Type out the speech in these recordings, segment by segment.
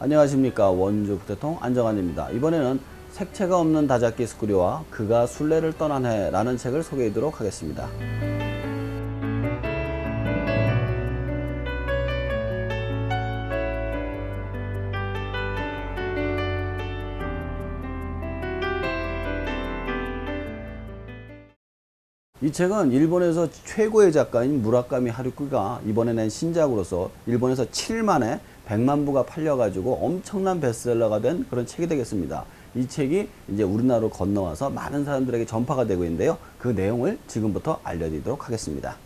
안녕하십니까 원주 부대통 안정환입니다. 이번에는 색채가 없는 다잡기 스쿠리와 그가 순례를 떠난 해 라는 책을 소개해드리도록 하겠습니다. 이 책은 일본에서 최고의 작가인 무라카미 하루키가 이번에 낸 신작으로서 일본에서 7일 만에 100만 부가 팔려가지고 엄청난 베스트셀러가 된 그런 책이 되겠습니다. 이 책이 이제 우리나라로 건너와서 많은 사람들에게 전파가 되고 있는데요. 그 내용을 지금부터 알려드리도록 하겠습니다.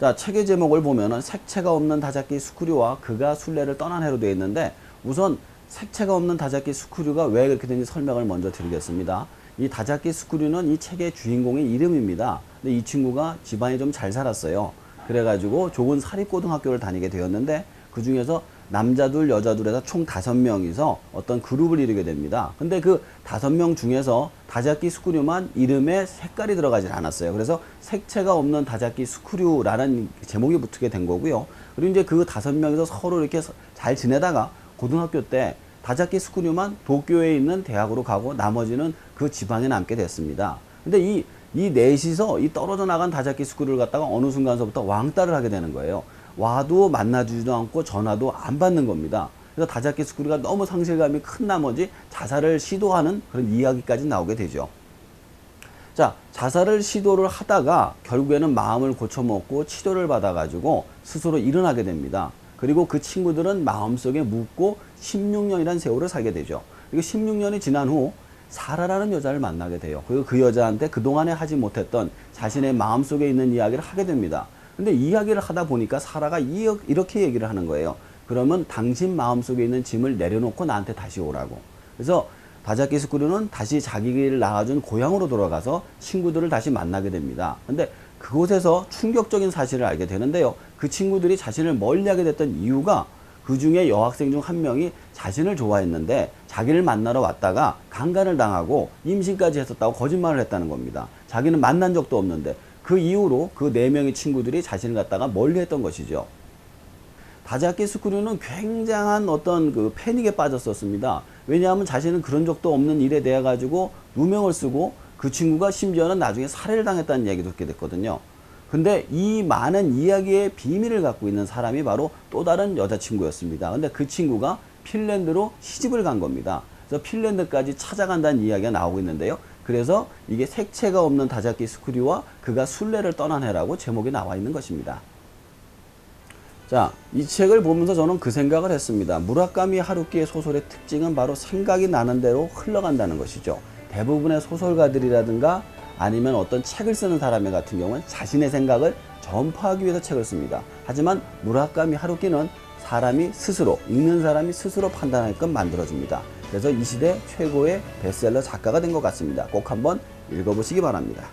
자, 책의 제목을 보면은 색채가 없는 다잡기 스쿠류와 그가 순례를 떠난 해로 되어 있는데 우선 색채가 없는 다잡기 스쿠류가 왜 그렇게 되는지 설명을 먼저 드리겠습니다. 이 다잡기 스쿠류는 이 책의 주인공의 이름입니다. 근데 이 친구가 집안이 좀 잘 살았어요. 그래가지고 좋은 사립고등학교를 다니게 되었는데 그 중에서 남자 둘, 여자 둘에서 총 다섯 명이서 어떤 그룹을 이루게 됩니다. 근데 그 다섯 명 중에서 다잡기 스쿠류만 이름에 색깔이 들어가질 않았어요. 그래서 색채가 없는 다잡기 스쿠류라는 제목이 붙게 된 거고요. 그리고 이제 그 다섯 명이서 서로 이렇게 잘 지내다가 고등학교 때 다잡기 스쿠류만 도쿄에 있는 대학으로 가고 나머지는 그 지방에 남게 됐습니다. 근데 이, 이 넷이서 이 떨어져 나간 다잡기 스쿠류를 갖다가 어느 순간서부터 왕따를 하게 되는 거예요. 와도 만나주지도 않고 전화도 안 받는 겁니다. 그래서 다잡기 스쿠류가 너무 상실감이 큰 나머지 자살을 시도하는 그런 이야기까지 나오게 되죠. 자, 자살을 시도를 하다가 결국에는 마음을 고쳐먹고 치료를 받아가지고 스스로 일어나게 됩니다. 그리고 그 친구들은 마음속에 묻고 16년이라는 세월을 살게 되죠. 그리고 16년이 지난 후 사라라는 여자를 만나게 돼요. 그리고 그 여자한테 그동안에 하지 못했던 자신의 마음속에 있는 이야기를 하게 됩니다. 근데 이야기를 하다 보니까 사라가 이- 이렇게 얘기를 하는 거예요. 그러면 당신 마음속에 있는 짐을 내려놓고 나한테 다시 오라고. 그래서 다자키 스쿠르는 다시 자기를 낳아준 고향으로 돌아가서 친구들을 다시 만나게 됩니다. 근데 그곳에서 충격적인 사실을 알게 되는데요. 그 친구들이 자신을 멀리하게 됐던 이유가 그 중에 여학생 중 한 명이 자신을 좋아했는데 자기를 만나러 왔다가 강간을 당하고 임신까지 했었다고 거짓말을 했다는 겁니다. 자기는 만난 적도 없는데 그 이후로 그 네 명의 친구들이 자신을 갖다가 멀리 했던 것이죠. 다자키 스쿠류는 굉장한 어떤 그 패닉에 빠졌었습니다. 왜냐하면 자신은 그런 적도 없는 일에 대해 가지고 누명을 쓰고 그 친구가 심지어는 나중에 살해를 당했다는 얘기도 듣게 됐거든요. 근데 이 많은 이야기의 비밀을 갖고 있는 사람이 바로 또 다른 여자친구였습니다. 근데 그 친구가 핀란드로 시집을 간 겁니다. 그래서 핀란드까지 찾아간다는 이야기가 나오고 있는데요. 그래서 이게 색채가 없는 다자키 스쿠류와 그가 순례를 떠난 해라고 제목이 나와 있는 것입니다. 자, 이 책을 보면서 저는 그 생각을 했습니다. 무라카미 하루키의 소설의 특징은 바로 생각이 나는 대로 흘러간다는 것이죠. 대부분의 소설가들이라든가 아니면 어떤 책을 쓰는 사람 같은 경우는 자신의 생각을 전파하기 위해서 책을 씁니다. 하지만 무라카미 하루키는 사람이 스스로, 읽는 사람이 스스로 판단하게끔 만들어줍니다. 그래서 이 시대 최고의 베스트셀러 작가가 된 것 같습니다. 꼭 한번 읽어보시기 바랍니다.